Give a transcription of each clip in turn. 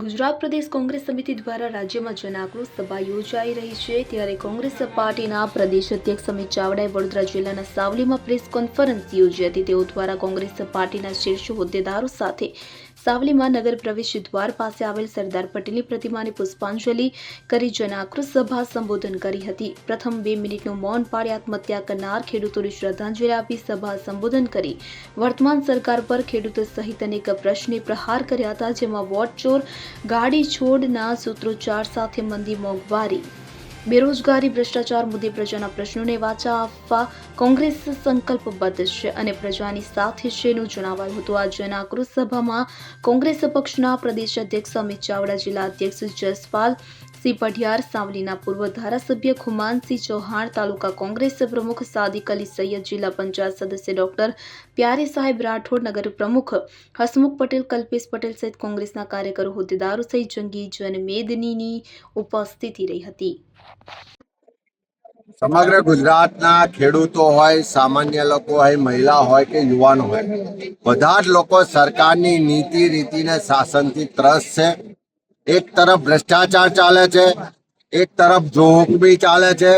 ગુજરાત પ્રદેશ કોંગ્રેસ સમિતિ દ્વારા રાજ્યમાં જનાક્રોશ સભા યોજાઈ રહી છે. ત્યારે કોંગ્રેસ પાર્ટીના પ્રદેશ અધ્યક્ષ અમિત ચાવડાએ વડોદરા જિલ્લાના સાવલીમાં પ્રેસ કોન્ફરન્સ યોજી હતી. તેઓ દ્વારા કોંગ્રેસ પાર્ટીના શીર્ષ હોદ્દેદારો સાથે સાવલીમાં નગર પ્રવેશ દ્વાર પાસે આવેલ સરદાર પટેલની પ્રતિમાને પુષ્પાંજલિ કરી જન સભા સંબોધન કરી હતી. પ્રથમ બે મિનિટનું મૌન પાળી આત્મહત્યા કરનાર ખેડૂતોને શ્રદ્ધાંજલિ આપી સભા સંબોધન કરી. વર્તમાન સરકાર પર ખેડૂતો સહિત અનેક પ્રશ્ને પ્રહાર કર્યા હતા, જેમાં વોટ ચોર, ગાડી છોડના સૂત્રોચ્ચાર સાથે મંદી મોંઘવારી બેરોજગારી, ભ્રષ્ટાચાર મુદ્દે પ્રજાના પ્રશ્નોને વાચા આપવા કોંગ્રેસ સંકલ્પબદ્ધ છે અને પ્રજાની સાથે છેનું જણાવાયું હતું. આજે આક્રોશ સભામાં કોંગ્રેસ પક્ષના પ્રદેશ અધ્યક્ષ અમિત ચાવડા, જિલ્લા અધ્યક્ષ જસપાલ પઢિયાર, સાવલીના પૂર્વ ધારાસભ્ય ખુમાનસિંહ ચૌહાણ, તાલુકા કોંગ્રેસ પ્રમુખ સાદિક અલી સૈયદ, જિલ્લા પંચાયત સદસ્ય ડોક્ટર પ્યારે સાહેબ રાઠોડ, નગર પ્રમુખ હસમુખ પટેલ, કલ્પેશ પટેલ સહિત કોંગ્રેસના કાર્યકરો હોદ્દેદારો સહિત જંગી જનમેદનીની ઉપસ્થિતિ રહી હતી. સમગ્ર ગુજરાતના ખેડૂતો હોય, સામાન્ય લોકો હોય, મહિલા હોય કે યુવાન હોય, બધા જ લોકો સરકારની નીતિ, રીતિને શાસનથી ત્રસ્ત છે. એક તરફ ભ્રષ્ટાચાર ચાલે છે, એક તરફ જોહુકમી ચાલે છે,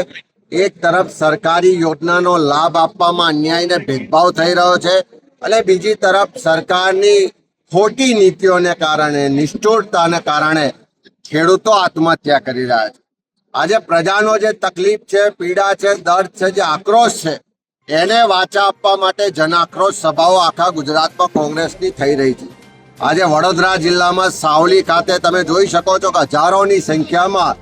એક તરફ સરકારી યોજનાનો લાભ આપવામાં અન્યાયને ભેદભાવ થઈ રહ્યો છે અને બીજી તરફ સરકારની ખોટી નીતિઓને કારણે, નિષ્ઠુરતાને કારણે ખેડૂતો આત્મહત્યા કરી રહ્યા છે. આજે પ્રજાનો જે તકલીફ છે, પીડા છે, દર્દ છે, જે આક્રોશ છે, એને વાચા આપવા માટે જન આક્રોશ સભાઓ આખા ગુજરાતમાં કોંગ્રેસની થઈ રહી છે. આજે વડોદરા જિલ્લામાં સાવલી ખાતે તમે જોઈ શકો છો કે હજારોની સંખ્યામાં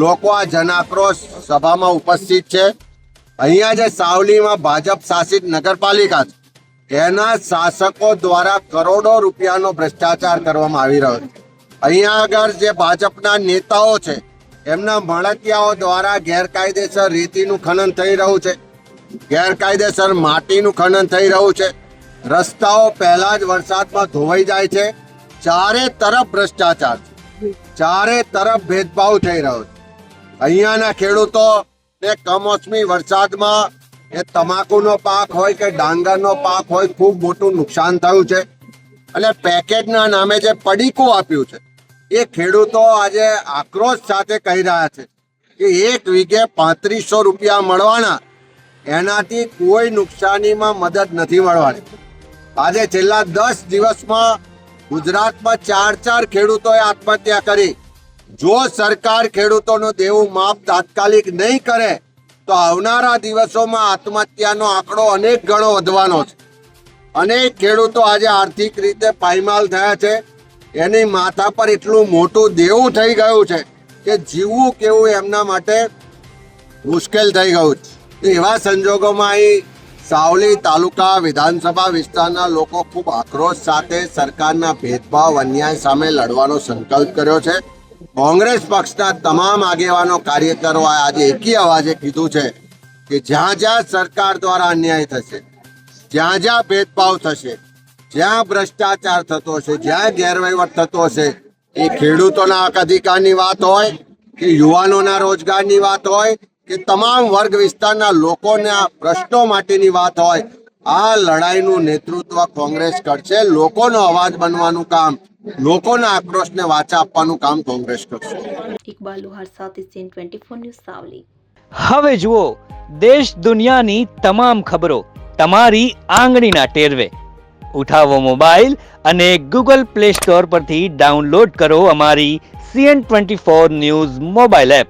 લોકો આ જનાક્રોશ સભામાં ઉપસ્થિત છે. અહીંયા જે સાવલીમાં ભાજપ શાસિત નગરપાલિકા છે, એના શાસકો દ્વારા કરોડો રૂપિયાનો ભ્રષ્ટાચાર કરવામાં આવી રહ્યો છે. અહીંયા આગળ જે ભાજપના નેતાઓ છે, એમના મળતિયાઓ દ્વારા ગેરકાયદેસર રીતિનું ખનન થઈ રહ્યું છે. ગેરકાયદેસર માટીનું ખનન થઈ રહ્યું છે. રસ્તાઓ પહેલા જ વરસાદમાં ધોવાઈ જાય છે. ચારે તરફ ભ્રષ્ટાચાર છે. ચારે તરફ ભેદભાવ થઈ રહ્યો છે. અહીંયાના ખેડૂતો ને કમોસમી વરસાદમાં એ તમાકુનો પાક હોય કે ડાંગરનો પાક હોય ખૂબ મોટું નુકસાન થયું છે. અને પેકેટના નામે જે પડીકું આપ્યું છે, એ ખેડૂતો આજે આક્રોશ સાથે કહી રહ્યા છે કે એક વીઘે પાંત્રીસો રૂપિયા મળવાના. એનાથી કોઈ નુકસાનીમાં મદદ નથી મળવાની. આજે છેલ્લા દસ દિવસમાં ગુજરાતમાં ચાર ચાર ખેડૂતોએ આત્મહત્યા કરી. જો સરકાર ખેડૂતોનું દેવું માપ તાત્કાલિક નહીં કરે, તો આવનારા દિવસોમાં આત્મહત્યાનો આંકડો અનેક ગણો વધવાનો છે. અનેક ખેડૂતો આજે આર્થિક રીતે પાયમાલ થયા છે. એની માથા પર એટલું મોટું દેવું થઈ ગયું છે કે જીવવું કેવું એમના માટે મુશ્કેલ થઈ ગયું છે. એવા સંજોગોમાં અહીં સાવલી તાલુકા વિધાનસભા વિસ્તારના લોકો ખૂબ આક્રોશ સાથે સરકારના ભેદભાવ, અન્યાય સામે લડવાનો સંકલ્પ કર્યો છે. કોંગ્રેસ પક્ષના તમામ આગેવાનો કાર્યકરોએ આજે એકી અવાજે કીધું છે કે જ્યાં જ્યાં સરકાર દ્વારા અન્યાય થશે, જ્યાં જ્યાં ભેદભાવ થશે, જ્યાં ભ્રષ્ટાચાર થતો હશે, જ્યાં ગેરવહીવટ થતો હશે, એ ખેડૂતોના હક અધિકારની વાત હોય કે યુવાનોના રોજગારની વાત હોય કે તમામ વર્ગ વિસ્તારના લોકોના પ્રશ્નો માટેની વાત હોય આ લડાઈનું નેતૃત્વ કોંગ્રેસ કરશે લોકોનો અવાજ બનવાનું કામ લોકોના આક્રોશને વાચા આપવાનું કામ કોંગ્રેસ કરશે. ઇકબાલ લોહાર સાથે C N twenty four news Savli. હવે જુઓ દેશ દુનિયાની તમામ ખબરો તમારી આંગળીના ટેરવે. ઉઠાવો મોબાઈલ અને ગૂગલ પ્લે સ્ટોર પરથી ડાઉનલોડ કરો અમારી C N twenty four news mobile app.